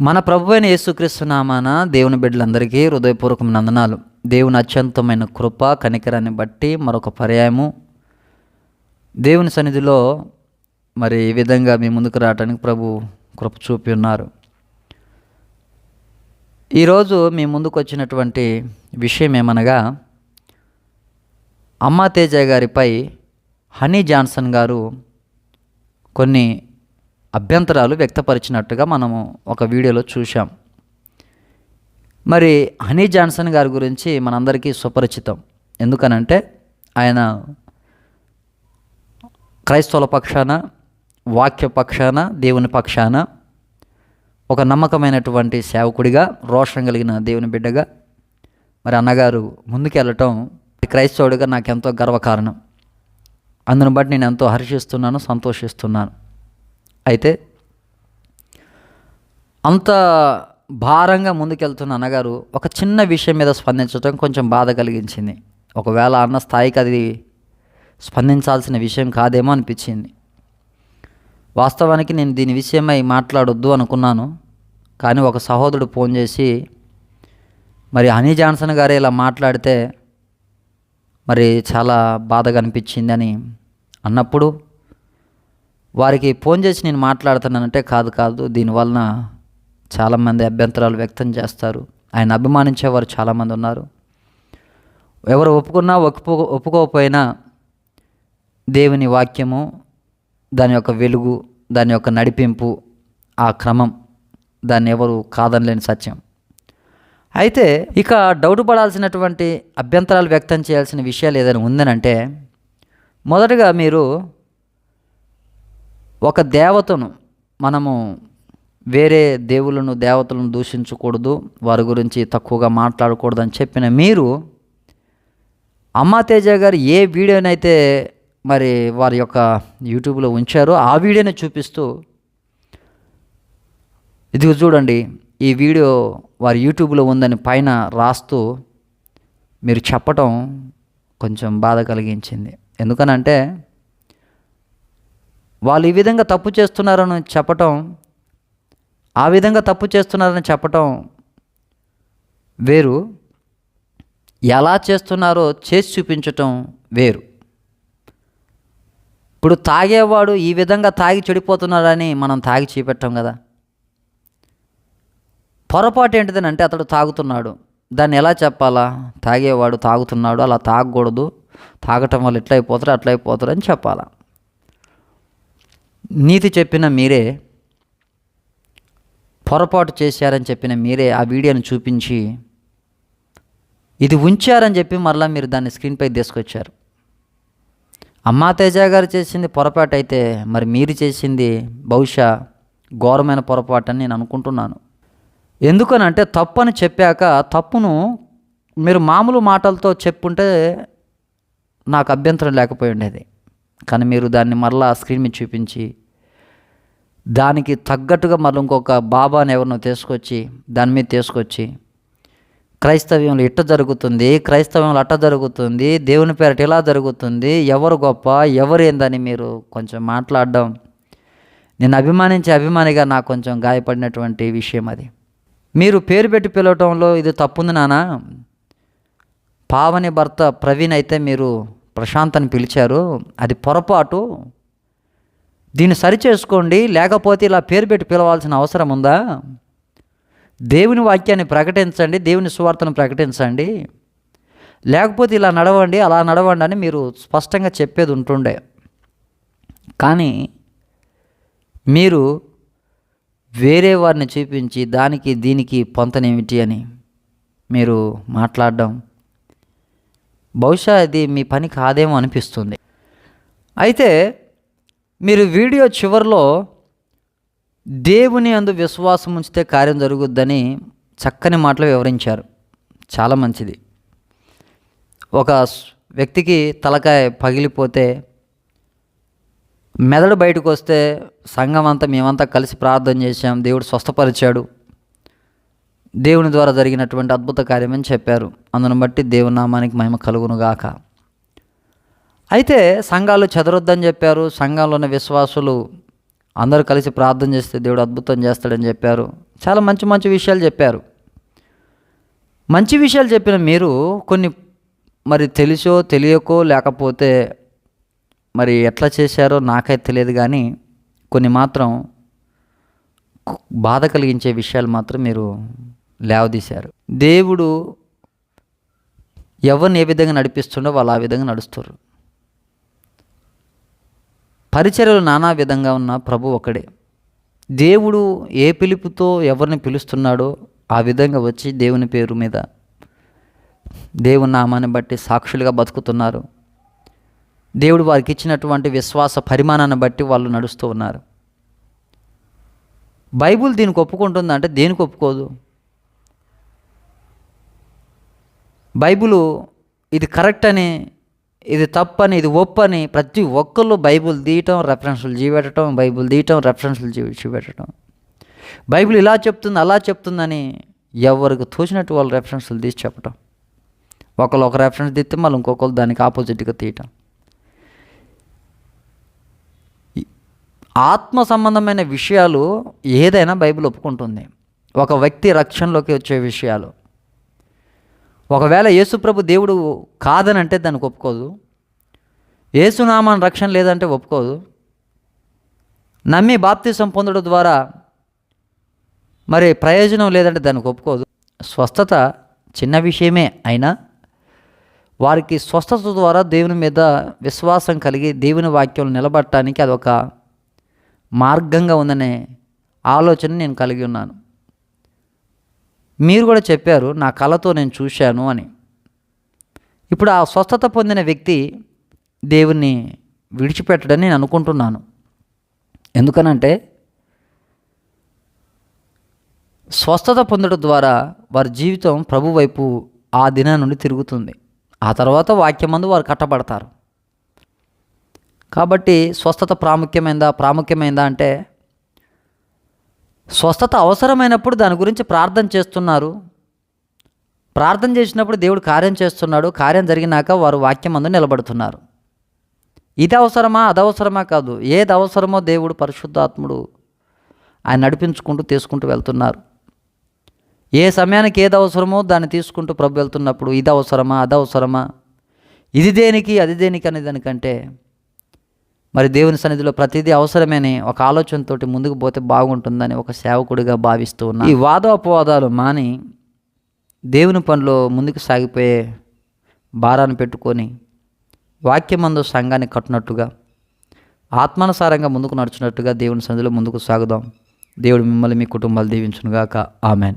మన ప్రభు అయిన యేసుక్రీస్తు నామాన దేవుని బిడ్డలందరికీ హృదయపూర్వకం నందనాలు దేవుని అత్యంతమైన కృప కనికరాన్ని బట్టి మరొక పర్యాయము. దేవుని సన్నిధిలో మరి ఈ విధంగా మీ ముందుకు రావడానికి ప్రభు కృప చూపి ఉన్నారు. ఈరోజు మీ ముందుకు వచ్చినటువంటి విషయం ఏమనగా అమ్మా తేజ గారిపై హనీ జాన్సన్ గారు కొన్ని అభ్యంతరాలు వ్యక్తపరిచినట్టుగా మనము ఒక వీడియోలో చూశాం. మరి హనీ జాన్సన్ గారి గురించి మనందరికీ సుపరిచితం. ఎందుకనంటే ఆయన క్రైస్తవుల పక్షాన వాక్య పక్షాన దేవుని పక్షాన ఒక నమ్మకమైనటువంటి సేవకుడిగా రోషం కలిగిన దేవుని బిడ్డగా మరి అన్నగారు ముందుకెళ్ళటం క్రైస్తవుడిగా నాకు ఎంతో గర్వకారణం. అందును బట్టి నేను ఎంతో హర్షిస్తున్నాను సంతోషిస్తున్నాను. అయితే అంత భారంగా ముందుకెళ్తున్న అన్నగారు ఒక చిన్న విషయం మీద స్పందించడం కొంచెం బాధ కలిగించింది. ఒకవేళ అన్న స్థాయికి అది స్పందించాల్సిన విషయం కాదేమో అనిపించింది. వాస్తవానికి నేను దీని విషయమై మాట్లాడొద్దు అనుకున్నాను. కానీ ఒక సహోదరుడు ఫోన్ చేసి మరి హనీ జాన్సన్ గారు ఇలా మాట్లాడితే మరి చాలా బాధగా అనిపించింది అని అన్నప్పుడు వారికి ఫోన్ చేసి నేను మాట్లాడుతానంటే కాదు కాదు దీనివలన చాలామంది అభ్యంతరాలు వ్యక్తం చేస్తారు. ఆయన అభిమానించేవారు చాలామంది ఉన్నారు. ఎవరు ఒప్పుకున్నా ఒప్పుకో ఒప్పుకోకపోయినా దేవుని వాక్యము దాని యొక్క వెలుగు దాని యొక్క నడిపింపు ఆ క్రమం దాన్ని ఎవరు కాదనలేని సత్యం. అయితే ఇక డౌట్ పడాల్సినటువంటి అభ్యంతరాలు వ్యక్తం చేయాల్సిన విషయాలు ఏదైనా ఉందనంటే మొదటగా మీరు ఒక దేవతను మనము వేరే దేవులను దేవతలను దూషించకూడదు వారి గురించి తక్కువగా మాట్లాడకూడదు అని చెప్పిన మీరు అమ్మాతేజ గారు ఏ వీడియోనైతే మరి వారి యొక్క యూట్యూబ్లో ఉంచారో ఆ వీడియోని చూపిస్తూ ఇదిగో చూడండి ఈ వీడియో వారి యూట్యూబ్లో ఉందని పైన రాస్తూ మీరు చెప్పటం కొంచెం బాధ కలిగించింది. ఎందుకనంటే వాళ్ళు ఈ విధంగా తప్పు చేస్తున్నారని చెప్పటం ఆ విధంగా తప్పు చేస్తున్నారని చెప్పటం వేరు. ఎలా చేస్తున్నారో చేసి చూపించటం వేరు. ఇప్పుడు తాగేవాడు ఈ విధంగా తాగి చెడిపోతున్నాడని మనం తాగి చూపెట్టాం కదా. పొరపాటు ఏంటిదని అంటే అతడు తాగుతున్నాడు. దాన్ని ఎలా చెప్పాలా? తాగేవాడు తాగుతున్నాడు అలా తాగకూడదు. తాగటం వల్ల ఎట్లా అయిపోతారు అట్లా అయిపోతారు అని చెప్పాలా? నీతి చెప్పిన మీరే పొరపాటు చేశారని చెప్పిన మీరే ఆ వీడియోని చూపించి ఇది ఉంచారని చెప్పి మరలా మీరు దాన్ని స్క్రీన్పై తీసుకొచ్చారు. అమ్మా తేజ గారు చేసింది పొరపాటు అయితే మరి మీరు చేసింది బహుశా ఘోరమైన పొరపాటు అని నేను అనుకుంటున్నాను. ఎందుకనంటే తప్పు అని చెప్పాక తప్పును మీరు మామూలు మాటలతో చెప్పుంటే నాకు అభ్యంతరం లేకపోయి ఉండేది. కానీ మీరు దాన్ని మరలా స్క్రీన్ మీద చూపించి దానికి తగ్గట్టుగా మళ్ళీ ఇంకొక బాబాని ఎవరినో తీసుకొచ్చి దాని మీద తీసుకొచ్చి క్రైస్తవ్యంలో ఇట్ట జరుగుతుంది క్రైస్తవ్యంలో అట్ట జరుగుతుంది దేవుని పేరట ఇలా జరుగుతుంది ఎవరు గొప్ప ఎవరు ఏందని మీరు కొంచెం మాట్లాడడం నేను అభిమానించే అభిమానిగా నాకు కొంచెం గాయపడినటువంటి విషయం అది. మీరు పేరు పెట్టి పిలవటంలో ఇది తప్పుంది నానా? పావని భర్త ప్రవీణ్ అయితే మీరు ప్రశాంత్ అని పిలిచారు. అది పొరపాటు. దీన్ని సరిచేసుకోండి లేకపోతే ఇలా పేరు పెట్టి పిలవాల్సిన అవసరం ఉందా? దేవుని వాక్యాన్ని ప్రకటించండి దేవుని సువార్తను ప్రకటించండి. లేకపోతే ఇలా నడవండి అలా నడవండి అని మీరు స్పష్టంగా చెప్పేది ఉంటుండే. కానీ మీరు వేరే వారిని చూపించి దానికి దీనికి పొంతనేమిటి అని మీరు మాట్లాడడం బహుశా అది మీ పని కాదేమో అనిపిస్తుంది. అయితే మీరు వీడియో చివరిలో దేవుని అందు విశ్వాసం ఉంచితే కార్యం జరుగుద్దని చక్కని మాటలు వివరించారు. చాలా మంచిది. ఒక వ్యక్తికి తలకాయ పగిలిపోతే మెదడు బయటకు వస్తే సంఘం అంతా మేమంతా కలిసి ప్రార్థన చేశాం దేవుడు స్వస్థపరిచాడు. దేవుని ద్వారా జరిగినటువంటి అద్భుత కార్యమని చెప్పారు. అందును బట్టి దేవుని నామానికి మహిమ కలుగునుగాక. అయితే సంఘాలు చెదరొద్దని చెప్పారు. సంఘంలో ఉన్న విశ్వాసులు అందరూ కలిసి ప్రార్థన చేస్తే దేవుడు అద్భుతం చేస్తాడని చెప్పారు. చాలా మంచి మంచి విషయాలు చెప్పారు. మంచి విషయాలు చెప్పిన మీరు కొన్ని మరి తెలిసో తెలియకో లేకపోతే మరి ఎట్లా చేశారో నాకైతే తెలియదు కానీ కొన్ని మాత్రం బాధ కలిగించే విషయాలు మాత్రం మీరు లేవదీశారు. దేవుడు ఎవరిని ఏ విధంగా నడిపిస్తుండో వాళ్ళు ఆ విధంగా నడుస్తారు. పరిచర్యలు నానా విధంగా ఉన్న ప్రభు ఒకడే దేవుడు ఏ పిలుపుతో ఎవరిని పిలుస్తున్నాడో ఆ విధంగా వచ్చి దేవుని పేరు మీద దేవుని నామాన్ని బట్టి సాక్షులుగా బతుకుతున్నారు. దేవుడు వారికి ఇచ్చినటువంటి విశ్వాస పరిమాణాన్ని బట్టి వాళ్ళు నడుస్తూ ఉన్నారు. బైబుల్ దీనికి ఒప్పుకుంటుందంటే దేనికి ఒప్పుకోదు? బైబులు ఇది కరెక్ట్ అని ఇది తప్పని ఇది ఒప్పని ప్రతి ఒక్కళ్ళు బైబుల్ తీయటం రెఫరెన్స్లు చూపెట్టడం బైబుల్ తీయటం రెఫరెన్స్లు జీవి చూపెట్టడం బైబిల్ ఇలా చెప్తుంది అలా చెప్తుందని ఎవరికి తోచినట్టు వాళ్ళు రెఫరెన్స్లు తీసి చెప్పటం. ఒకళ్ళు ఒక రెఫరెన్స్ తీస్తే మళ్ళీ ఇంకొకరు దానికి ఆపోజిట్గా తీయటం. ఆత్మ సంబంధమైన విషయాలు ఏదైనా బైబిల్ ఒప్పుకుంటుంది. ఒక వ్యక్తి రక్షణలోకి వచ్చే విషయాలు. ఒకవేళ యేసుప్రభు దేవుడు కాదని అంటే దానికి ఒప్పుకోదు యేసునామాన్ రక్షణ లేదంటే ఒప్పుకోదు. నమ్మి బాప్తిసం పొందడం ద్వారా మరి ప్రయోజనం లేదంటే దానికి ఒప్పుకోదు. స్వస్థత చిన్న విషయమే అయినా వారికి స్వస్థత ద్వారా దేవుని మీద విశ్వాసం కలిగి దేవుని వాక్యం నిలబడటానికి అదొక మార్గంగా ఉందనే ఆలోచన నేను కలిగి ఉన్నాను. మీరు కూడా చెప్పారు నా కళతో నేను చూశాను అని. ఇప్పుడు ఆ స్వస్థత పొందిన వ్యక్తి దేవుణ్ణి విడిచిపెట్టడని నేను అనుకుంటున్నాను. ఎందుకనంటే స్వస్థత పొందడం ద్వారా వారి జీవితం ప్రభు వైపు ఆ దినం నుండి తిరుగుతుంది. ఆ తర్వాత వాక్యమందు వారు కట్టబడతారు. కాబట్టి స్వస్థత ప్రాముఖ్యమైందా? ప్రాముఖ్యమైందా అంటే స్వస్థత అవసరమైనప్పుడు దాని గురించి ప్రార్థన చేస్తున్నారు. ప్రార్థన చేసినప్పుడు దేవుడు కార్యం చేస్తున్నాడు. కార్యం జరిగినాక వారు వాక్యం అందు నిలబడుతున్నారు. ఇది అవసరమా? అదవసరమా కాదు. ఏది అవసరమో దేవుడు పరిశుద్ధాత్ముడు ఆయన నడిపించుకుంటూ తీసుకుంటూ వెళ్తున్నారు. ఏ సమయానికి ఏది అవసరమో దాన్ని తీసుకుంటూ ప్రభు వెళ్తున్నప్పుడు ఇది అవసరమా? అదవసరమా ఇది దేనికి? అది దేనికి? అనే దానికంటే మరి దేవుని సన్నిధిలో ప్రతిదీ అవసరమని ఒక ఆలోచనతో ముందుకు పోతే బాగుంటుందని ఒక సేవకుడిగా భావిస్తూ ఉన్నా. ఈ వాదోపవాదాలు మాని దేవుని పనిలో ముందుకు సాగిపోయే భారాన్ని పెట్టుకొని వాక్యమందు సంఘాన్ని కట్టినట్టుగా ఆత్మానుసారంగా ముందుకు నడుచున్నట్టుగా దేవుని సన్నిధిలో ముందుకు సాగుదాం. దేవుడు మిమ్మల్ని మీ కుటుంబాలు దీవించునుగాక. ఆమెన్.